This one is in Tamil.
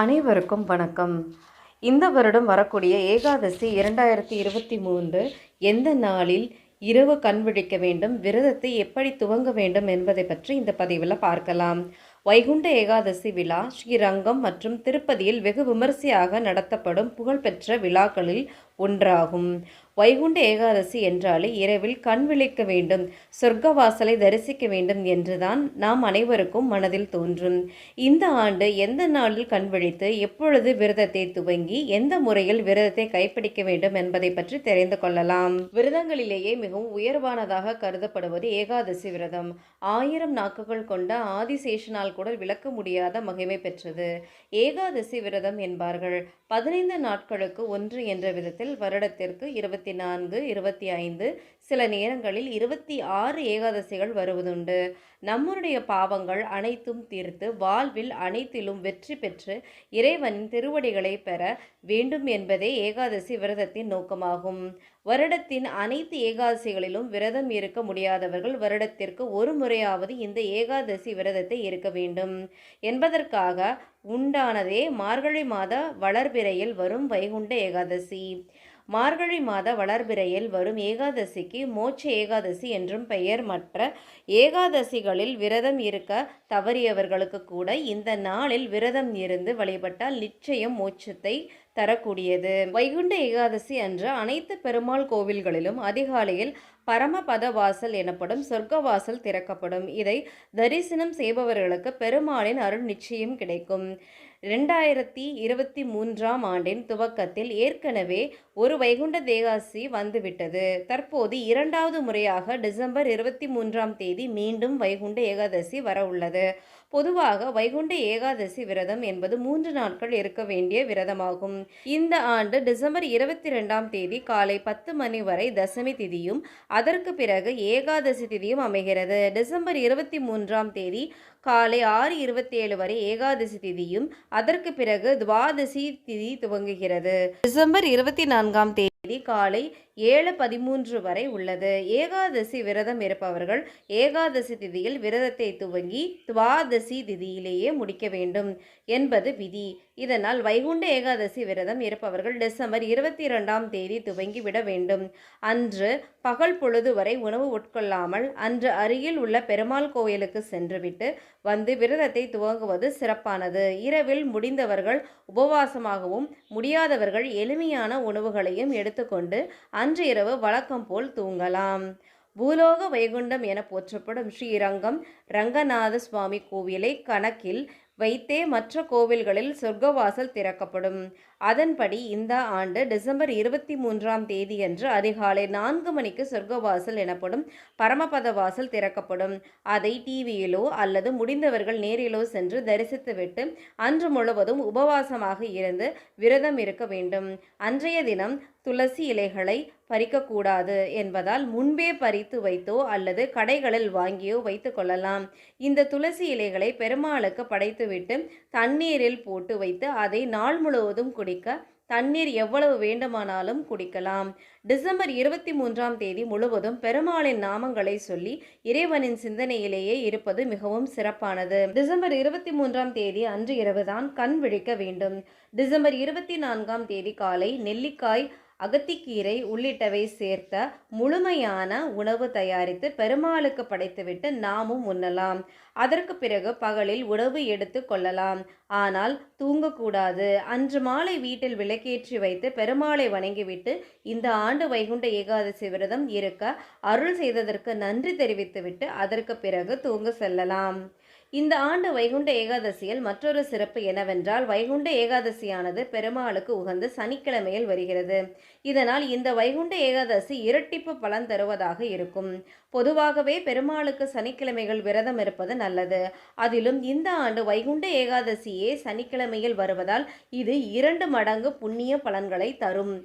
அனைவருக்கும் வணக்கம். இந்த வருடம் வரக்கூடிய ஏகாதசி இரண்டாயிரத்தி இருபத்தி மூன்று எந்த நாளில் இரவு கண் விழிக்க வேண்டும் விரதத்தை எப்படி துவங்க வேண்டும் என்பதை பற்றி இந்த பதிவில் பார்க்கலாம். வைகுண்ட ஏகாதசி விழா ஸ்ரீரங்கம் மற்றும் திருப்பதியில் வெகு விமரிசையாக நடத்தப்படும் புகழ்பெற்ற விழாக்களில் ஒன்றாகும். வைகுண்ட ஏகாதசி என்றாலே இரவில் கண் விழிக்க வேண்டும் சொர்க்கவாசலை தரிசிக்க வேண்டும் என்றுதான் நாம் அனைவருக்கும் மனதில் தோன்றும். இந்த ஆண்டு எந்த நாளில் கண் விழித்து எப்பொழுது விரதத்தை துவங்கி எந்த முறையில் விரதத்தை கைப்பிடிக்க வேண்டும் என்பதை பற்றி தெரிந்து கொள்ளலாம். விரதங்களிலேயே மிகவும் உயர்வானதாக கருதப்படுவது ஏகாதசி விரதம். ஆயிரம் நாக்குகள் கொண்ட ஆதிசேஷனால் கூட விளக்க முடியாத மகிமை பெற்றது. ஏகாதசி விரதம் என்பார்கள். பதினைந்து நாட்களுக்கு ஒன்று என்ற விதத்தில் வருடத்திற்கு இருபத்தி நான்கு இருபத்தி ஐந்து சில நேரங்களில் இருபத்தி ஆறு ஏகாதசிகள் வருவதுண்டு. நம்முடைய பாவங்கள் அனைத்தும் தீர்த்து வாழ்வில் அனைத்திலும் வெற்றி பெற்று இறைவனின் திருவடிகளை பெற வேண்டும் என்பதே ஏகாதசி விரதத்தின் நோக்கமாகும். வருடத்தின் அனைத்து ஏகாதசிகளிலும் விரதம் இருக்க முடியாதவர்கள் வருடத்திற்கு ஒரு முறையாவது இந்த ஏகாதசி விரதத்தை இருக்க வேண்டும். என்பதற்காக உண்டானதே மார்கழி மாத வளர்பிறையில் வரும் வைகுண்ட ஏகாதசி. மார்கழி மாத வளர்பிறையில் வரும் ஏகாதசிக்கு மோட்ச ஏகாதசி என்றும் பெயர் மற்ற ஏகாதசிகளில் விரதம் இருக்க தவறியவர்களுக்கு கூட இந்த நாளில் விரதம் இருந்து வழிபட்டால் நிச்சயம் மோட்சத்தை தரக்கூடியது. வைகுண்ட ஏகாதசி அன்று அனைத்து பெருமாள் கோவில்களிலும் அதிகாலையில் பரமபத வாசல் எனப்படும் சொர்க்க வாசல் திறக்கப்படும். இதை தரிசனம் செய்பவர்களுக்கு பெருமாளின் அருள் நிச்சயம் கிடைக்கும். ரெண்டாயிரத்தி இருபத்தி மூன்றாம் ஆண்டின் துவக்கத்தில் ஏற்கனவே ஒரு வைகுண்ட தேகாசி வந்துவிட்டது. தற்போது இரண்டாவது முறையாக டிசம்பர் இருபத்தி மூன்றாம் தேதி மீண்டும் வைகுண்ட ஏகாதசி வர உள்ளது பொதுவாக வைகுண்ட ஏகாதசி விரதம் என்பது மூன்று நாட்கள் இருக்க வேண்டிய விரதமாகும். இந்த ஆண்டு டிசம்பர் இருபத்தி ரெண்டாம் தேதி காலை பத்து மணி வரை தசமி திதியும் அதற்கு பிறகு ஏகாதசி திதியும் அமைகிறது. டிசம்பர் இருபத்தி மூன்றாம் தேதி காலை ஆறு இருபத்தி ஏழு வரை ஏகாதசி திதியும் அதற்கு பிறகு துவாதசி திதி துவங்குகிறது. டிசம்பர் இருபத்தி நான்காம் தேதி காலை ஏழு பதிமூன்று வரை உள்ளது. ஏகாதசி விரதம் இருப்பவர்கள் ஏகாதசி திதியில் விரதத்தை துவங்கி துவாதசி திதியிலேயே முடிக்க வேண்டும் என்பது விதி. இதனால் வைகுண்ட ஏகாதசி விரதம் இருப்பவர்கள் டிசம்பர் இருபத்தி இரண்டாம் தேதி துவங்கி விட வேண்டும். அன்று பகல் பொழுது வரை உணவு உட்கொள்ளாமல் அன்று அருகில் உள்ள பெருமாள் கோயிலுக்கு சென்றுவிட்டு வந்து விரதத்தை துவங்குவது சிறப்பானது. இரவில் முடிந்தவர்கள் உபவாசமாகவும் முடியாதவர்கள் எளிமையான உணவுகளையும் எடுத்துக்கொண்டு அன்று இரவு வழக்கம் போல் தூங்கலாம். பூலோக வைகுண்டம் என போற்றப்படும் ஸ்ரீரங்கம் ரங்கநாத சுவாமி கோவிலை கணக்கில் வைத்தே மற்ற கோவில்களில் சொர்க்கவாசல் திறக்கப்படும். அதன்படி இந்த ஆண்டு டிசம்பர் இருபத்தி மூன்றாம் தேதியன்று அதிகாலை நான்கு மணிக்கு சொர்க்கவாசல் எனப்படும் பரமபத வாசல் திறக்கப்படும். அதை டிவியிலோ அல்லது முடிந்தவர்கள் நேரிலோ சென்று தரிசித்துவிட்டு அன்று முழுவதும் உபவாசமாக இருந்து விரதம் இருக்க வேண்டும். அன்றைய தினம் துளசி இலைகளை பறிக்கக்கூடாது என்பதால் முன்பே பறித்து வைத்தோ அல்லது கடைகளில் வாங்கியோ வைத்து கொள்ளலாம். இந்த துளசி இலைகளை பெருமாளுக்கு படைத்துவிட்டு தண்ணீரில் போட்டு வைத்து அதை நாள் முழுவதும் குடிக்க தண்ணீர் எவ்வளவு வேண்டுமானாலும் குடிக்கலாம். டிசம்பர் இருபத்தி மூன்றாம் தேதி முழுவதும் பெருமாளின் நாமங்களை சொல்லி இறைவனின் சிந்தனையிலேயே இருப்பது மிகவும் சிறப்பானது. டிசம்பர் இருபத்தி மூன்றாம் தேதி அன்று இரவுதான் கண் விழிக்க வேண்டும். டிசம்பர் இருபத்தி நான்காம் தேதி காலை நெல்லிக்காய் அகத்திக்கீரை உள்ளிட்டவை சேர்த்த முழுமையான உணவு தயாரித்து பெருமாளுக்கு படைத்துவிட்டு நாமும் உண்ணலாம். அதற்கு பிறகு பகலில் உணவு எடுத்து கொள்ளலாம். ஆனால் தூங்கக்கூடாது. அன்று மாலை வீட்டில் விளக்கேற்றி வைத்து பெருமாளை வணங்கிவிட்டு இந்த ஆண்டு வைகுண்ட ஏகாதசி விரதம் இருக்க அருள் செய்ததற்கு நன்றி தெரிவித்துவிட்டு அதற்கு பிறகு தூங்க செல்லலாம். இந்த ஆண்டு வைகுண்ட ஏகாதசியில் மற்றொரு சிறப்பு என்னவென்றால் வைகுண்ட ஏகாதசியானது பெருமாளுக்கு உகந்து சனிக்கிழமையில் வருகிறது. இதனால் இந்த வைகுண்ட ஏகாதசி இரட்டிப்பு பலன் தருவதாக இருக்கும். பொதுவாகவே பெருமாளுக்கு சனிக்கிழமைகள் விரதம் இருப்பது நல்லது. அதிலும் இந்த ஆண்டு வைகுண்ட ஏகாதசியே சனிக்கிழமையில் வருவதால் இது இரண்டு மடங்கு புண்ணிய பலன்களை தரும்.